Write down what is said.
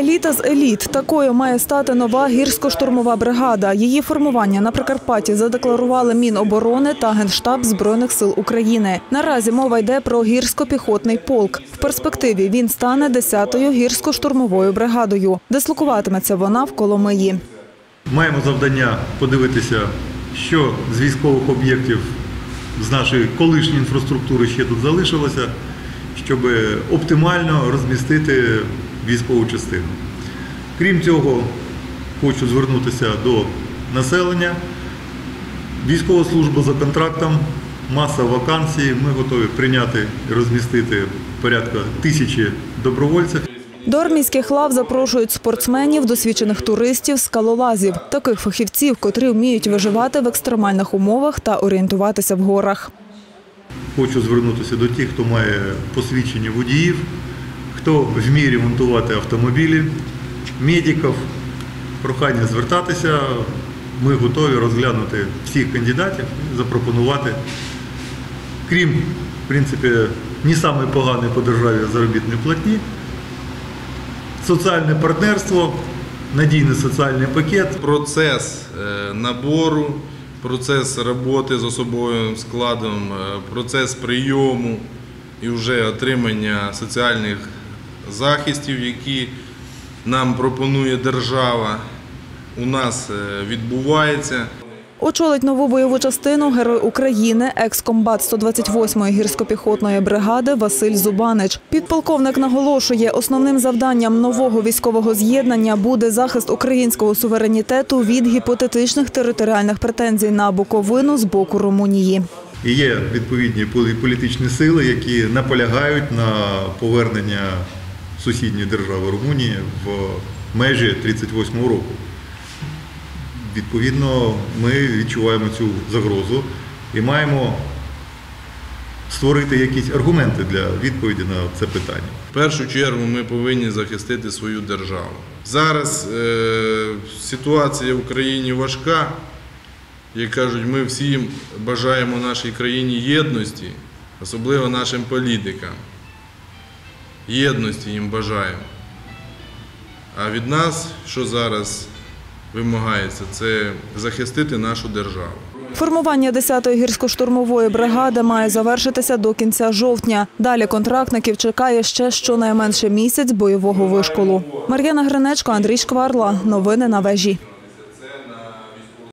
Еліта з еліт такою має стати нова гірсько-штурмова бригада. Її формування на Прикарпатті задекларували Міноборони та Генштаб Збройних сил України. Наразі мова йде про гірсько-піхотний полк. В перспективі він стане 10-ю гірсько-штурмовою бригадою. Дислокуватиметься вона в Коломиї. Маємо завдання подивитися, що з військових об'єктів з нашої колишньої інфраструктури ще тут залишилося, щоб оптимально розмістити військову частину. Крім цього, хочу звернутися до населення. Військова служба за контрактом, маса вакансій. Ми готові прийняти і розмістити порядка тисячі добровольців. До армійських лав запрошують спортсменів, досвідчених туристів, скалолазів, таких фахівців, котрі вміють виживати в екстремальних умовах та орієнтуватися в горах. Хочу звернутися до тих, хто має посвідчення водіїв, хто вміє ремонтувати автомобілі, медиків. Прохання звертатися. Ми готові розглянути всіх кандидатів запропонувати, крім, в принципі, не саме погане по державі заробітної платні, соціальне партнерство, надійний соціальний пакет. процес е, набору, процес роботи з особовим складом, е, процес прийому і вже отримання соціальних захистів, які нам пропонує держава, у нас е, відбувається. Очолить нову бойову частину Герой України, екс-комбат 128-ї гірсько-піхотної бригади Василь Зубанич. Підполковник наголошує, основним завданням нового військового з'єднання буде захист українського суверенітету від гіпотетичних територіальних претензій на Буковину з боку Румунії. І є відповідні полі- політичні сили, які наполягають на повернення сусідньої держави Румунії в межі 38 року. Відповідно, ми відчуваємо цю загрозу і маємо створити якісь аргументи для відповіді на це питання. В першу чергу ми повинні захистити свою державу. Зараз е, ситуація в Україні важка. Як кажуть, ми всім бажаємо нашій країні єдності, особливо нашим політикам. Єдності їм бажаємо. А від нас, що зараз вимагається, це захистити нашу державу. Формування 10-ї гірсько-штурмової бригади має завершитися до кінця жовтня. Далі контрактників чекає ще щонайменше місяць бойового вишколу. Мар'яна Гринечко, Андрій Шкварла. Новини на вежі.